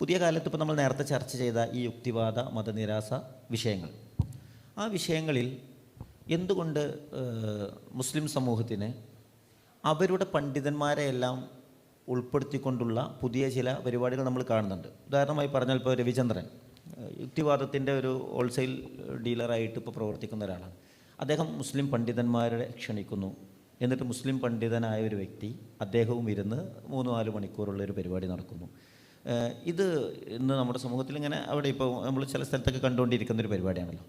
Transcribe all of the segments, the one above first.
പുതിയ കാലത്ത് ഇപ്പോൾ നമ്മൾ നേരത്തെ ചർച്ച ചെയ്ത ഈ യുക്തിവാദ മതനിരാസ വിഷയങ്ങൾ. ആ വിഷയങ്ങളിൽ എന്തുകൊണ്ട് മുസ്ലിം സമൂഹത്തിന് അവരുടെ പണ്ഡിതന്മാരെ എല്ലാം ഉൾപ്പെടുത്തിക്കൊണ്ടുള്ള പുതിയ ചില പരിപാടികൾ നമ്മൾ കാണുന്നുണ്ട്. ഉദാഹരണമായി പറഞ്ഞാൽ ഇപ്പോൾ രവിചന്ദ്രൻ യുക്തിവാദത്തിന്റെ ഒരു ഹോൾസെയിൽ ഡീലറായിട്ട് ഇപ്പോൾ പ്രവർത്തിക്കുന്ന ഒരാളാണ്. അദ്ദേഹം മുസ്ലിം പണ്ഡിതന്മാരെ ക്ഷണിക്കുന്നു. എന്നിട്ട് മുസ്ലിം പണ്ഡിതനായ ഒരു വ്യക്തി അദ്ദേഹവും ഇരുന്ന് മൂന്ന് നാല് മണിക്കൂറുള്ള ഒരു പരിപാടി നടക്കുന്നു. ഇത് ഇന്ന് നമ്മുടെ സമൂഹത്തിൽ ഇങ്ങനെ അവിടെ ഇപ്പോൾ നമ്മൾ ചില സ്ഥലത്തൊക്കെ കണ്ടുകൊണ്ടിരിക്കുന്ന ഒരു പരിപാടിയാണല്ലോ.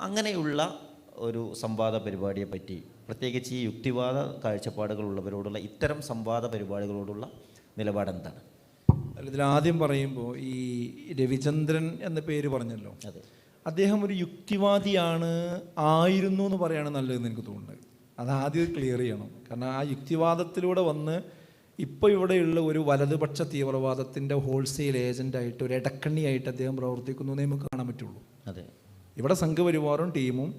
അങ്ങനെയുള്ള ഒരു സംവാദ പരിപാടിയെ പറ്റി പ്രത്യേകിച്ച് ഈ യുക്തിവാദ കാഴ്ചപ്പാടുകളുള്ളവരോടുള്ള ഇത്തരം സംവാദ പരിപാടികളോടുള്ള നിലപാട് എന്താണ്? അല്ല, ഇതിൽ ആദ്യം പറയുമ്പോൾ ഈ രവിചന്ദ്രൻ എന്ന പേര് പറഞ്ഞല്ലോ. അതെ. അദ്ദേഹം ഒരു യുക്തിവാദിയാണ് ആയിരുന്നു എന്ന് പറയാണ് നല്ലതെന്ന് എനിക്ക് തോന്നുന്നത്. അത് ആദ്യം ക്ലിയർ ചെയ്യണം. കാരണം ആ യുക്തിവാദത്തിലൂടെ വന്ന് ഇപ്പോൾ ഇവിടെയുള്ള ഒരു വലതുപക്ഷ തീവ്രവാദത്തിന്റെ ഹോൾസെയിൽ ഏജന്റായിട്ട് ഒരു ഇടക്കണ്ണിയായിട്ട് അദ്ദേഹം പ്രവർത്തിക്കുന്നു എന്നേ നമുക്ക് കാണാൻ പറ്റുള്ളൂ. അതെ. ഇവിടെ സംഘപരിവാറും ടീമും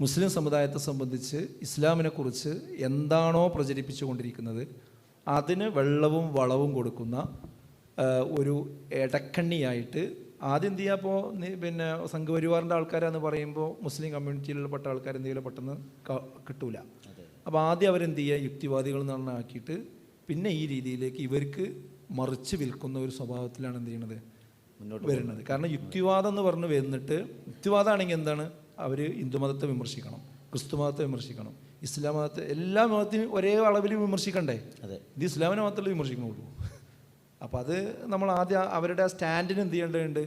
മുസ്ലിം സമുദായത്തെ സംബന്ധിച്ച് ഇസ്ലാമിനെക്കുറിച്ച് എന്താണോ പ്രചരിപ്പിച്ചു കൊണ്ടിരിക്കുന്നത് അതിന് വെള്ളവും വളവും കൊടുക്കുന്ന ഒരു ഇടക്കണ്ണിയായിട്ട് ആദ്യം എന്ത് ചെയ്യുക അപ്പോൾ പിന്നെ സംഘപരിവാറിന്റെ ആൾക്കാരാന്ന് പറയുമ്പോൾ മുസ്ലിം കമ്മ്യൂണിറ്റിയിലുള്ള പെട്ട ആൾക്കാർ എന്തെങ്കിലും പെട്ടെന്ന് കിട്ടൂല. അപ്പോൾ ആദ്യം അവരെന്ത് ചെയ്യുക? യുക്തിവാദികൾ എന്ന് പറഞ്ഞാൽ ആക്കിയിട്ട് പിന്നെ ഈ രീതിയിലേക്ക് ഇവർക്ക് മറിച്ച് വിൽക്കുന്ന ഒരു സ്വഭാവത്തിലാണ് എന്ത് ചെയ്യണത്? മുന്നോട്ട് വരുന്നത്. കാരണം യുക്തിവാദം എന്ന് പറഞ്ഞ് വന്നിട്ട് യുക്തിവാദമാണെങ്കിൽ എന്താണ്? അവർ ഹിന്ദുമതത്തെ വിമർശിക്കണം ക്രിസ്തു മതത്തെ വിമർശിക്കണം ഇസ്ലാം മതത്തെ എല്ലാ മതത്തിനും ഒരേ അളവിൽ വിമർശിക്കണ്ടേ? അതെ. ഇത് ഇസ്ലാമിനെ മാത്രമേ വിമർശിക്കുന്നുള്ളൂ അപ്പോൾ അത് നമ്മൾ ആദ്യം അവരുടെ ആ സ്റ്റാൻഡിന് എന്ത് ചെയ്യേണ്ടതുണ്ട്?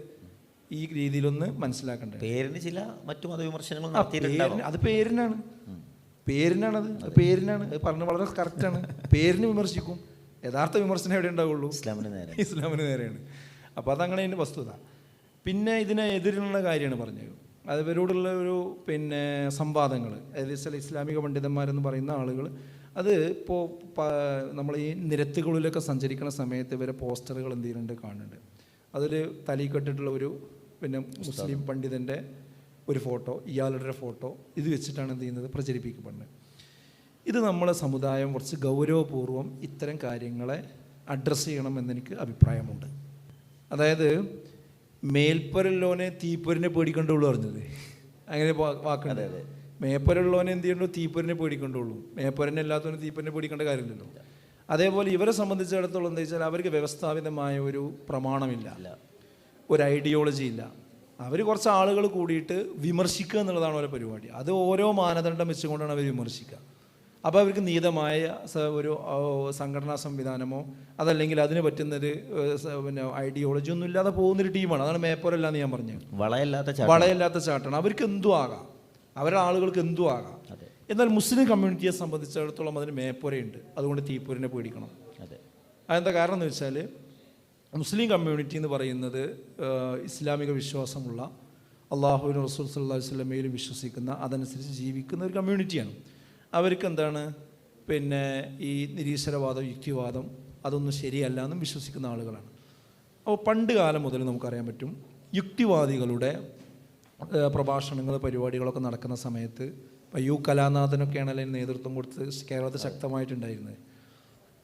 ഈ രീതിയിലൊന്ന് മനസ്സിലാക്കേണ്ടത് പേരിന് ചില മറ്റു മതവിമർശനങ്ങൾ അത് പേരിനാണ്. പേരിനാണത്? പേരിനാണ്. പറഞ്ഞ വളരെ കറക്റ്റാണ് പേരിന് വിമർശിക്കും. യഥാർത്ഥ വിമർശനം എവിടെ ഉണ്ടാവുള്ളൂ? ഇസ്ലാമിന് നേരെ. ഇസ്ലാമിന് നേരെയാണ്. അപ്പോൾ അതങ്ങനെ അതിന്റെ വസ്തുത പിന്നെ ഇതിനെ എതിരുള്ള കാര്യമാണ് പറഞ്ഞത്. അത് ഇവരോടുള്ള ഒരു പിന്നെ സംവാദങ്ങൾ അതായത് ചില ഇസ്ലാമിക പണ്ഡിതന്മാരെന്ന് പറയുന്ന ആളുകൾ അത് ഇപ്പോൾ നമ്മൾ ഈ നിരത്തുകളിലൊക്കെ സഞ്ചരിക്കുന്ന സമയത്ത് ഇവരെ പോസ്റ്ററുകൾ എന്ത് ചെയ്യുന്നുണ്ട് കാണുന്നുണ്ട്. അതിൽ തലയിൽ കെട്ടിട്ടുള്ള ഒരു പിന്നെ മുസ്ലിം പണ്ഡിതന്റെ ഒരു ഫോട്ടോ ഇയാളുടെ ഫോട്ടോ ഇത് വെച്ചിട്ടാണ് എന്ത് ചെയ്യുന്നത്? പ്രചരിപ്പിക്കപ്പെടുന്നത്. ഇത് നമ്മളെ സമുദായം കുറച്ച് ഗൗരവപൂർവം ഇത്തരം കാര്യങ്ങളെ അഡ്രസ്സ് ചെയ്യണം എന്നെനിക്ക് അഭിപ്രായമുണ്ട്. അതായത് മേൽപ്പരുള്ളവനെ തീപ്പൊരിനെ പേടിക്കണ്ടുള്ളൂ പറഞ്ഞത്. അങ്ങനെ വാക്കുണ്ട്. വാക്കുണ്ട് മേപ്പരുള്ളവനെ എന്ത് ചെയ്യണ്ടോ തീപ്പൊരിനെ പേടിക്കണ്ടുള്ളൂ. മേപ്പരനെ അല്ലാത്തവന് തീപ്പൊരിനെ പേടിക്കേണ്ട കാര്യമില്ലല്ലോ. അതേപോലെ ഇവരെ സംബന്ധിച്ചിടത്തോളം എന്താ വെച്ചാൽ അവർക്ക് വ്യവസ്ഥാപിതമായ ഒരു പ്രമാണമില്ല. ഒരു ഐഡിയോളജി ഇല്ല. അവർ കുറച്ച് ആളുകൾ കൂടിയിട്ട് വിമർശിക്കുക എന്നുള്ളതാണ് ഓരോ പരിപാടി. അത് ഓരോ മാനദണ്ഡം വെച്ചുകൊണ്ടാണ് അവർ വിമർശിക്കുക. അപ്പോൾ അവർക്ക് നീതമായ ഒരു സംഘടനാ സംവിധാനമോ അതല്ലെങ്കിൽ അതിന് പറ്റുന്നൊരു പിന്നെ ഐഡിയോളജി ഒന്നും ഇല്ലാതെ പോകുന്നൊരു ടീമാണ്. അതാണ് മേപ്പോരല്ല എന്ന് ഞാൻ പറഞ്ഞത് വളയല്ലാത്ത വളയല്ലാത്ത ചാട്ടാണ് അവർക്ക് എന്തും ആകാം. അവരുടെ ആളുകൾക്ക് എന്തും ആകാം. എന്നാൽ മുസ്ലിം കമ്മ്യൂണിറ്റിയെ സംബന്ധിച്ചിടത്തോളം അതിന് മേപ്പോരയുണ്ട്. അതുകൊണ്ട് തീപ്പൂരിനെ പേടിക്കണം. അതെ. അതെന്താ കാരണം എന്ന് വെച്ചാൽ മുസ്ലിം കമ്മ്യൂണിറ്റി എന്ന് പറയുന്നത് ഇസ്ലാമിക വിശ്വാസമുള്ള അള്ളാഹുവിന് റസൂൽ സല്ലാ വല്ലമയിലും വിശ്വസിക്കുന്ന അതനുസരിച്ച് ജീവിക്കുന്ന ഒരു കമ്മ്യൂണിറ്റിയാണ്. അവർക്ക് എന്താണ് പിന്നെ ഈ നിരീശ്വരവാദം യുക്തിവാദം അതൊന്നും ശരിയല്ല എന്നും വിശ്വസിക്കുന്ന ആളുകളാണ്. അപ്പോൾ പണ്ട് കാലം മുതൽ നമുക്കറിയാൻ പറ്റും യുക്തിവാദികളുടെ പ്രഭാഷണങ്ങൾ പരിപാടികളൊക്കെ നടക്കുന്ന സമയത്ത് ഇപ്പോൾ യു കലാനാഥനൊക്കെയാണ് അല്ലെങ്കിൽ നേതൃത്വം കൊടുത്ത് കേരളത്തിൽ ശക്തമായിട്ടുണ്ടായിരുന്നത്.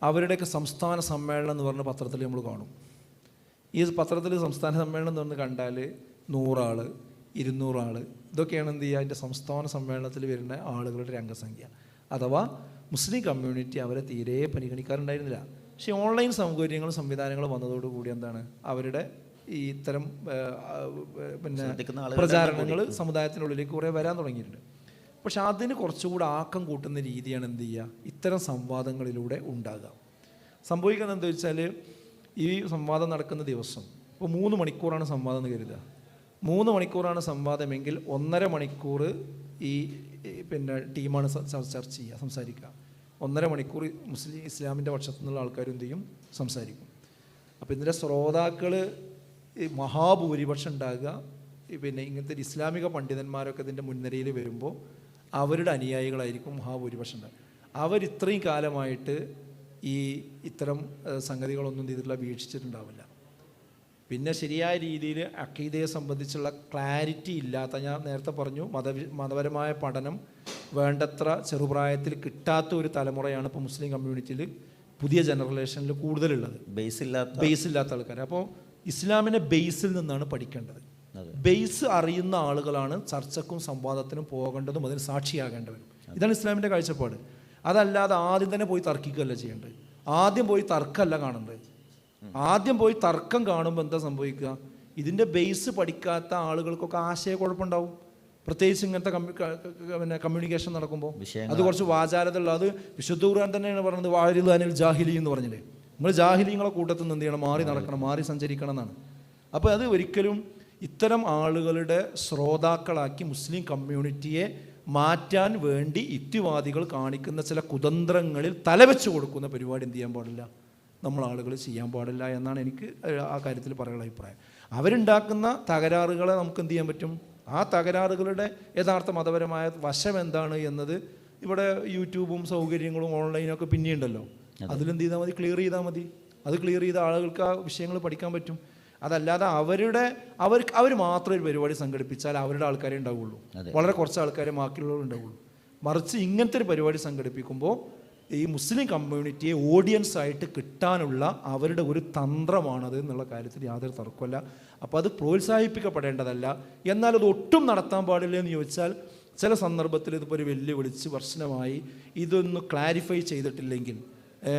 അവരുടെയൊക്കെ സംസ്ഥാന സമ്മേളനം എന്ന് പറഞ്ഞ പത്രത്തിൽ നമ്മൾ കാണും. ഈ പത്രത്തിൽ സംസ്ഥാന സമ്മേളനം എന്ന് പറഞ്ഞ് കണ്ടാൽ നൂറാൾ ഇരുന്നൂറാൾ ഇതൊക്കെയാണ് എന്ത് ചെയ്യുക? അതിന്റെ സംസ്ഥാന സമ്മേളനത്തിൽ വരുന്ന ആളുകളുടെ രംഗസംഖ്യ. അംഗസംഖ്യ അഥവാ മുസ്ലിം കമ്മ്യൂണിറ്റി അവരെ തീരെ പരിഗണിക്കാറുണ്ടായിരുന്നില്ല. പക്ഷേ ഓൺലൈൻ സൗകര്യങ്ങളും സംവിധാനങ്ങളും വന്നതോടുകൂടി എന്താണ്? അവരുടെ ഈ ഇത്തരം പിന്നെ പ്രചാരണങ്ങൾ സമുദായത്തിനുള്ളിലേക്ക് കുറേ വരാൻ തുടങ്ങിയിട്ടുണ്ട്. പക്ഷെ അതിന് കുറച്ചുകൂടെ ആക്കം കൂട്ടുന്ന രീതിയാണ് എന്ത് ചെയ്യുക? ഇത്തരം സംവാദങ്ങളിലൂടെ ഉണ്ടാകുക. സംഭവിക്കുന്നത് എന്താ വെച്ചാൽ ഈ സംവാദം നടക്കുന്ന ദിവസം ഇപ്പോൾ മൂന്ന് മണിക്കൂറാണ് സംവാദം എന്ന് കരുതുക. മൂന്ന് മണിക്കൂറാണ് സംവാദമെങ്കിൽ ഒന്നര മണിക്കൂർ ഈ പിന്നെ ടീമാണ് ചർച്ച ചെയ്യുക സംസാരിക്കുക. ഒന്നര മണിക്കൂർ മുസ്ലിം ഇസ്ലാമിന്റെ പക്ഷത്തു നിന്നുള്ള ആൾക്കാരും ചെയ്യും? സംസാരിക്കും. അപ്പോൾ ഇതിന്റെ ശ്രോതാക്കൾ ഈ മഹാഭൂരിപക്ഷം ഉണ്ടാകുക. പിന്നെ ഇങ്ങനത്തെ ഇസ്ലാമിക പണ്ഡിതന്മാരൊക്കെ ഇതിന്റെ മുൻനിരയിൽ വരുമ്പോൾ അവരുടെ അനുയായികളായിരിക്കും മഹാഭൂരിപക്ഷം ഉണ്ടാകുക. അവരിത്രയും കാലമായിട്ട് ഈ ഇത്തരം സംഗതികളൊന്നും ഇതിലുള്ള വീക്ഷിച്ചിട്ടുണ്ടാവില്ല പിന്നെ ശരിയായ രീതിയിൽ അക്കീതയെ സംബന്ധിച്ചുള്ള ക്ലാരിറ്റി ഇല്ലാത്ത ഞാൻ നേരത്തെ പറഞ്ഞു മത മതപരമായ പഠനം വേണ്ടത്ര ചെറുപ്രായത്തിൽ കിട്ടാത്ത ഒരു തലമുറയാണ് ഇപ്പോൾ മുസ്ലിം കമ്മ്യൂണിറ്റിയിൽ പുതിയ ജനറേഷനിൽ കൂടുതലുള്ളത്. ബേസ് ഇല്ലാത്ത ബേസ് ഇല്ലാത്ത ആൾക്കാർ അപ്പോൾ ഇസ്ലാമിനെ ബേസിൽ നിന്നാണ് പഠിക്കേണ്ടത്. ബേസ് അറിയുന്ന ആളുകളാണ് ചർച്ചക്കും സംവാദത്തിനും പോകേണ്ടതും അതിന് സാക്ഷിയാകേണ്ടവരും. ഇതാണ് ഇസ്ലാമിന്റെ കാഴ്ചപ്പാട്. അതല്ലാതെ ആദ്യം തന്നെ പോയി തർക്കിക്കുകയല്ല ചെയ്യേണ്ടത്? ആദ്യം പോയി തർക്കമല്ല കാണേണ്ടത്. ആദ്യം പോയി തർക്കം കാണുമ്പോൾ എന്താ സംഭവിക്കുക? ഇതിന്റെ ബേസ് പഠിക്കാത്ത ആളുകൾക്കൊക്കെ ആശയക്കുഴപ്പമുണ്ടാവും. പ്രത്യേകിച്ച് ഇങ്ങനത്തെ കമ്മ്യൂ- പിന്നെ കമ്മ്യൂണിക്കേഷൻ നടക്കുമ്പോൾ അത് കുറച്ച് വാചാലത ഉള്ള അത് വിശുദ്ധ ഖുർആൻ തന്നെയാണ് പറയുന്നത് വാരിൽ അനിൽ ജാഹിലി എന്ന് പറഞ്ഞില്ലേ? നമ്മൾ ജാഹിലിങ്ങളെ കൂട്ടത്തിൽ നിന്ന് എന്ത് ചെയ്യണം മാറി നടക്കണം മാറി സഞ്ചരിക്കണം എന്നാണ്. അപ്പോൾ അത് ഒരിക്കലും ഇത്തരം ആളുകളുടെ ശ്രോതാക്കളാക്കി മുസ്ലിം കമ്മ്യൂണിറ്റിയെ മാറ്റാൻ വേണ്ടി യുക്തിവാദികൾ കാണിക്കുന്ന ചില കുതന്ത്രങ്ങളിൽ തലവെച്ച് കൊടുക്കുന്ന പരിപാടി എന്ത് ചെയ്യാൻ പാടില്ല? നമ്മൾ ആളുകൾ ചെയ്യാൻ പാടില്ല എന്നാണ് എനിക്ക് ആ കാര്യത്തിൽ പറയാനുള്ള അഭിപ്രായം. അവരുണ്ടാക്കുന്ന തകരാറുകളെ നമുക്ക് എന്ത് ചെയ്യാൻ പറ്റും? ആ തകരാറുകളുടെ യഥാർത്ഥ മതപരമായ വശം എന്താണ് എന്നത് ഇവിടെ യൂട്യൂബും സൗകര്യങ്ങളും ഓൺലൈനൊക്കെ പിന്നെയുണ്ടല്ലോ. അതിലെന്ത് ചെയ്താൽ മതി? ക്ലിയർ ചെയ്താൽ മതി. അത് ക്ലിയർ ചെയ്ത ആളുകൾക്ക് ആ വിഷയങ്ങൾ പഠിക്കാൻ പറ്റും. അതല്ലാതെ അവരുടെ അവർ അവർ മാത്രം ഒരു പരിപാടി സംഘടിപ്പിച്ചാൽ അവരുടെ ആൾക്കാരെ ഉണ്ടാവുള്ളൂ. വളരെ കുറച്ച് ആൾക്കാരെ ബാക്കിയുള്ളവർ ഉണ്ടാവുള്ളൂ. മറിച്ച് ഇങ്ങനത്തെ ഒരു പരിപാടി സംഘടിപ്പിക്കുമ്പോൾ ഈ മുസ്ലിം കമ്മ്യൂണിറ്റിയെ ഓഡിയൻസ് ആയിട്ട് കിട്ടാനുള്ള അവരുടെ ഒരു തന്ത്രമാണത് എന്നുള്ള കാര്യത്തിൽ യാതൊരു തർക്കമല്ല അപ്പോൾ അത് പ്രോത്സാഹിപ്പിക്കപ്പെടേണ്ടതല്ല. എന്നാൽ അത് ഒട്ടും നടത്താൻ പാടില്ല എന്ന് ചോദിച്ചാൽ ചില സന്ദർഭത്തിൽ ഇതിപ്പോൾ ഒരു വെല്ലുവിളിച്ച് പ്രശ്നമായി ഇതൊന്ന് ക്ലാരിഫൈ ചെയ്തിട്ടില്ലെങ്കിൽ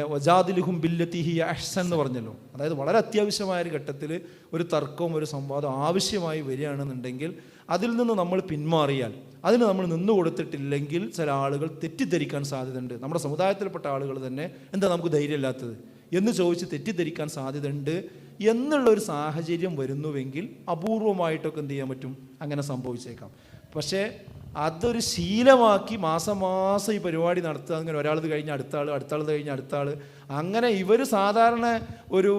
വജാദിലുഹും ബില്ലത്തിഹി അഹ്സൻ എന്ന് പറഞ്ഞല്ലോ. അതായത് വളരെ അത്യാവശ്യമായ ഒരു ഘട്ടത്തിൽ ഒരു തർക്കവും ഒരു സംവാദവും ആവശ്യമായി വരികയാണെന്നുണ്ടെങ്കിൽ അതിൽ നിന്ന് നമ്മൾ പിന്മാറിയാൽ അതിന് നമ്മൾ നിന്നു കൊടുത്തിട്ടില്ലെങ്കിൽ ചില ആളുകൾ തെറ്റിദ്ധരിക്കാൻ സാധ്യതയുണ്ട്. നമ്മുടെ സമുദായത്തിൽപ്പെട്ട ആളുകൾ തന്നെ എന്താ നമുക്ക് ധൈര്യമില്ലാത്തത്? എന്ന് ചോദിച്ച് തെറ്റിദ്ധരിക്കാൻ സാധ്യതയുണ്ട് എന്നുള്ള ഒരു സാഹചര്യം വരുന്നുവെങ്കിൽ അപൂർവമായിട്ടൊക്കെ എന്ത് ചെയ്യാൻ പറ്റും? അങ്ങനെ സംഭവിച്ചേക്കാം. പക്ഷേ അതൊരു ശീലമാക്കി മാസം മാസം ഈ പരിപാടി നടത്തുക. അങ്ങനെ ഒരാളത് കഴിഞ്ഞ് അടുത്ത ആൾ അടുത്ത ആൾ കഴിഞ്ഞ് അടുത്ത ആൾ അങ്ങനെ ഇവർ സാധാരണ ഒരു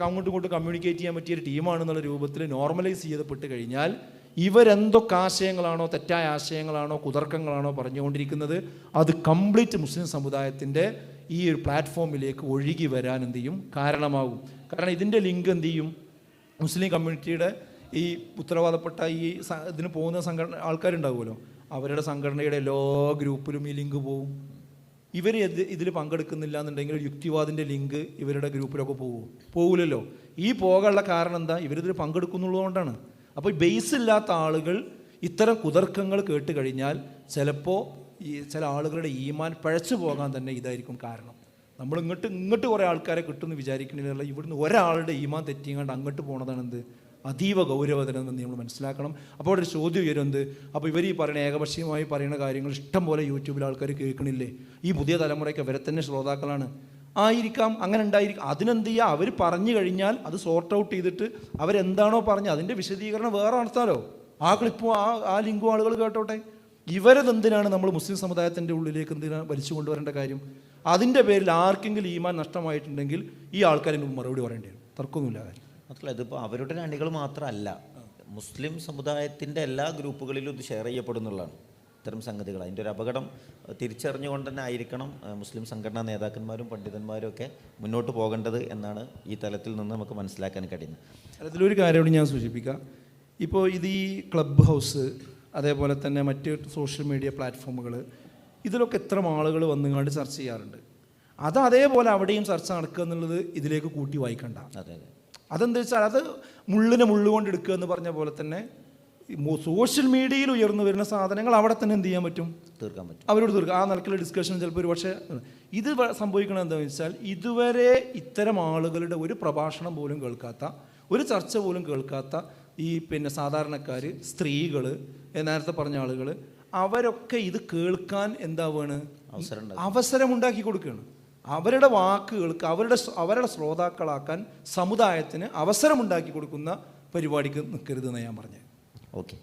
അങ്ങോട്ടും ഇങ്ങോട്ടും കമ്മ്യൂണിക്കേറ്റ് ചെയ്യാൻ പറ്റിയ ഒരു ടീമാണെന്നുള്ള രൂപത്തിൽ നോർമലൈസ് ചെയ്തപ്പെട്ട് കഴിഞ്ഞാൽ ഇവരെന്തൊക്കെ ആശയങ്ങളാണോ തെറ്റായ ആശയങ്ങളാണോ കുതർക്കങ്ങളാണോ പറഞ്ഞുകൊണ്ടിരിക്കുന്നത് അത് കംപ്ലീറ്റ് മുസ്ലിം സമുദായത്തിന്റെ ഈ ഒരു പ്ലാറ്റ്ഫോമിലേക്ക് ഒഴുകി വരാൻ എന്ത് ചെയ്യും? കാരണമാകും. കാരണം ഇതിന്റെ ലിങ്ക് എന്ത് ചെയ്യും? മുസ്ലിം കമ്മ്യൂണിറ്റിയുടെ ഈ ഉത്തരവാദപ്പെട്ട ഈ ഇതിന് പോകുന്ന സംഘടന ആൾക്കാരുണ്ടാവുമല്ലോ. അവരുടെ സംഘടനയുടെ എല്ലാ ഗ്രൂപ്പിലും ഈ ലിങ്ക് പോവും. ഇവർ ഇതിൽ പങ്കെടുക്കുന്നില്ല എന്നുണ്ടെങ്കിൽ യുക്തിവാദിന്റെ ലിങ്ക് ഇവരുടെ ഗ്രൂപ്പിലൊക്കെ പോകും പോകില്ലല്ലോ ഈ പോകാനുള്ള കാരണം എന്താ? ഇവരിതിൽ പങ്കെടുക്കുന്നുള്ളതുകൊണ്ടാണ് അപ്പോൾ ബേസ് ഇല്ലാത്ത ആളുകൾ ഇത്തരം കുതർക്കങ്ങൾ കേട്ട് കഴിഞ്ഞാൽ ചിലപ്പോൾ ഈ ചില ആളുകളുടെ ഈമാൻ പഴച്ചു പോകാൻ തന്നെ ഇതായിരിക്കും കാരണം. നമ്മൾ ഇങ്ങോട്ട് ഇങ്ങോട്ട് കുറേ ആൾക്കാരെ കിട്ടുമെന്ന് വിചാരിക്കണില്ല ഇവിടുന്ന് ഒരാളുടെ ഈമാൻ തെറ്റിയങ്ങാണ്ട് അങ്ങോട്ട് പോണതാണ് എന്ത്? അതീവ ഗൗരവതരം എന്ന് നമ്മൾ മനസ്സിലാക്കണം. അപ്പോൾ ഒരു ചോദ്യം ഉയരുന്നത് അപ്പോൾ ഇവർ ഈ പറയുന്ന ഏകപക്ഷീയമായി പറയുന്ന കാര്യങ്ങൾ ഇഷ്ടം പോലെ യൂട്യൂബിൽ ആൾക്കാർ കേൾക്കണില്ലേ? ഈ പുതിയ തലമുറയ്ക്ക് അവരെ തന്നെ ശ്രോതാക്കളാണ്. ആയിരിക്കാം അങ്ങനെ ഉണ്ടായിരിക്കും. അതിനെന്ത് ചെയ്യുക അവർ പറഞ്ഞു കഴിഞ്ഞാൽ അത് സോർട്ട് ഔട്ട് ചെയ്തിട്ട് അവരെന്താണോ പറഞ്ഞത് അതിന്റെ വിശദീകരണം വേറെ നടത്താലോ? ആ ക്ലിപ്പും ആ ആ ലിങ്കും ആളുകൾ കേട്ടോട്ടെ. ഇവരതെന്തിനാണ് നമ്മൾ മുസ്ലിം സമുദായത്തിന്റെ ഉള്ളിലേക്ക് എന്തിനാണ് വലിച്ചു കൊണ്ടുവരേണ്ട കാര്യം? അതിന്റെ പേരിൽ ആർക്കെങ്കിലും ഈമാൻ നഷ്ടമായിട്ടുണ്ടെങ്കിൽ ഈ ആൾക്കാരിന് മറുപടി പറയേണ്ടി വരും. തർക്കമൊന്നുമില്ല കാര്യം. മാത്രമല്ല ഇതിപ്പോൾ അവരുടെ അണികൾ മാത്രമല്ല മുസ്ലിം സമുദായത്തിന്റെ എല്ലാ ഗ്രൂപ്പുകളിലും ഇത് ഷെയർ ചെയ്യപ്പെടുന്നുള്ളതാണ്. ഇത്തരം സംഗതികൾ. അതിന്റെ ഒരു അപകടം തിരിച്ചറിഞ്ഞുകൊണ്ട് തന്നെ ആയിരിക്കണം മുസ്ലിം സംഘടനാ നേതാക്കന്മാരും പണ്ഡിതന്മാരും ഒക്കെ മുന്നോട്ട് പോകേണ്ടത് എന്നാണ് ഈ തലത്തിൽ നിന്ന് നമുക്ക് മനസ്സിലാക്കാൻ കഴിയുന്നത്. അതിലൊരു കാര്യം ഞാൻ സൂചിപ്പിക്കാം. ഇപ്പോൾ ഇത് ഈ ക്ലബ് ഹൗസ് അതേപോലെ തന്നെ മറ്റ് സോഷ്യൽ മീഡിയ പ്ലാറ്റ്ഫോമുകൾ ഇതിലൊക്കെ എത്ര ആളുകൾ വന്നുകൊണ്ട് ചർച്ച ചെയ്യാറുണ്ട്. അത് അതേപോലെ അവിടെയും ചർച്ച നടക്കുക എന്നുള്ളത് ഇതിലേക്ക് കൂട്ടി വായിക്കണ്ട. അതെ അതെ. അതെന്താ വെച്ചാൽ അത് മുള്ളിനെ മുള്ളുകൊണ്ട് എടുക്കുക എന്ന് പറഞ്ഞ പോലെ തന്നെ സോഷ്യൽ മീഡിയയിൽ ഉയർന്നു വരുന്ന സാധനങ്ങൾ അവിടെ തന്നെ എന്ത് ചെയ്യാൻ പറ്റും? തീർക്കാൻ പറ്റും. അവരോട് തീർക്കുക ആ നിലക്കുള്ള ഡിസ്കഷൻ ചിലപ്പോൾ ഒരു പക്ഷേ ഇത് സംഭവിക്കണം എന്താണെന്ന് വെച്ചാൽ ഇതുവരെ ഇത്തരം ആളുകളുടെ ഒരു പ്രഭാഷണം പോലും കേൾക്കാത്ത ഒരു ചർച്ച പോലും കേൾക്കാത്ത ഈ പിന്നെ സാധാരണക്കാർ സ്ത്രീകൾ നേരത്തെ പറഞ്ഞ ആളുകൾ അവരൊക്കെ ഇത് കേൾക്കാൻ എന്താവാണ്? അവസരം അവസരം ഉണ്ടാക്കി കൊടുക്കുകയാണ്. അവരുടെ വാക്കുകൾക്ക് അവരുടെ അവരുടെ ശ്രോതാക്കളാക്കാൻ സമുദായത്തിന് അവസരമുണ്ടാക്കി കൊടുക്കുന്ന പരിപാടിക്ക് നിൽക്കരുതെന്ന് ഞാൻ പറഞ്ഞത്. ഓക്കെ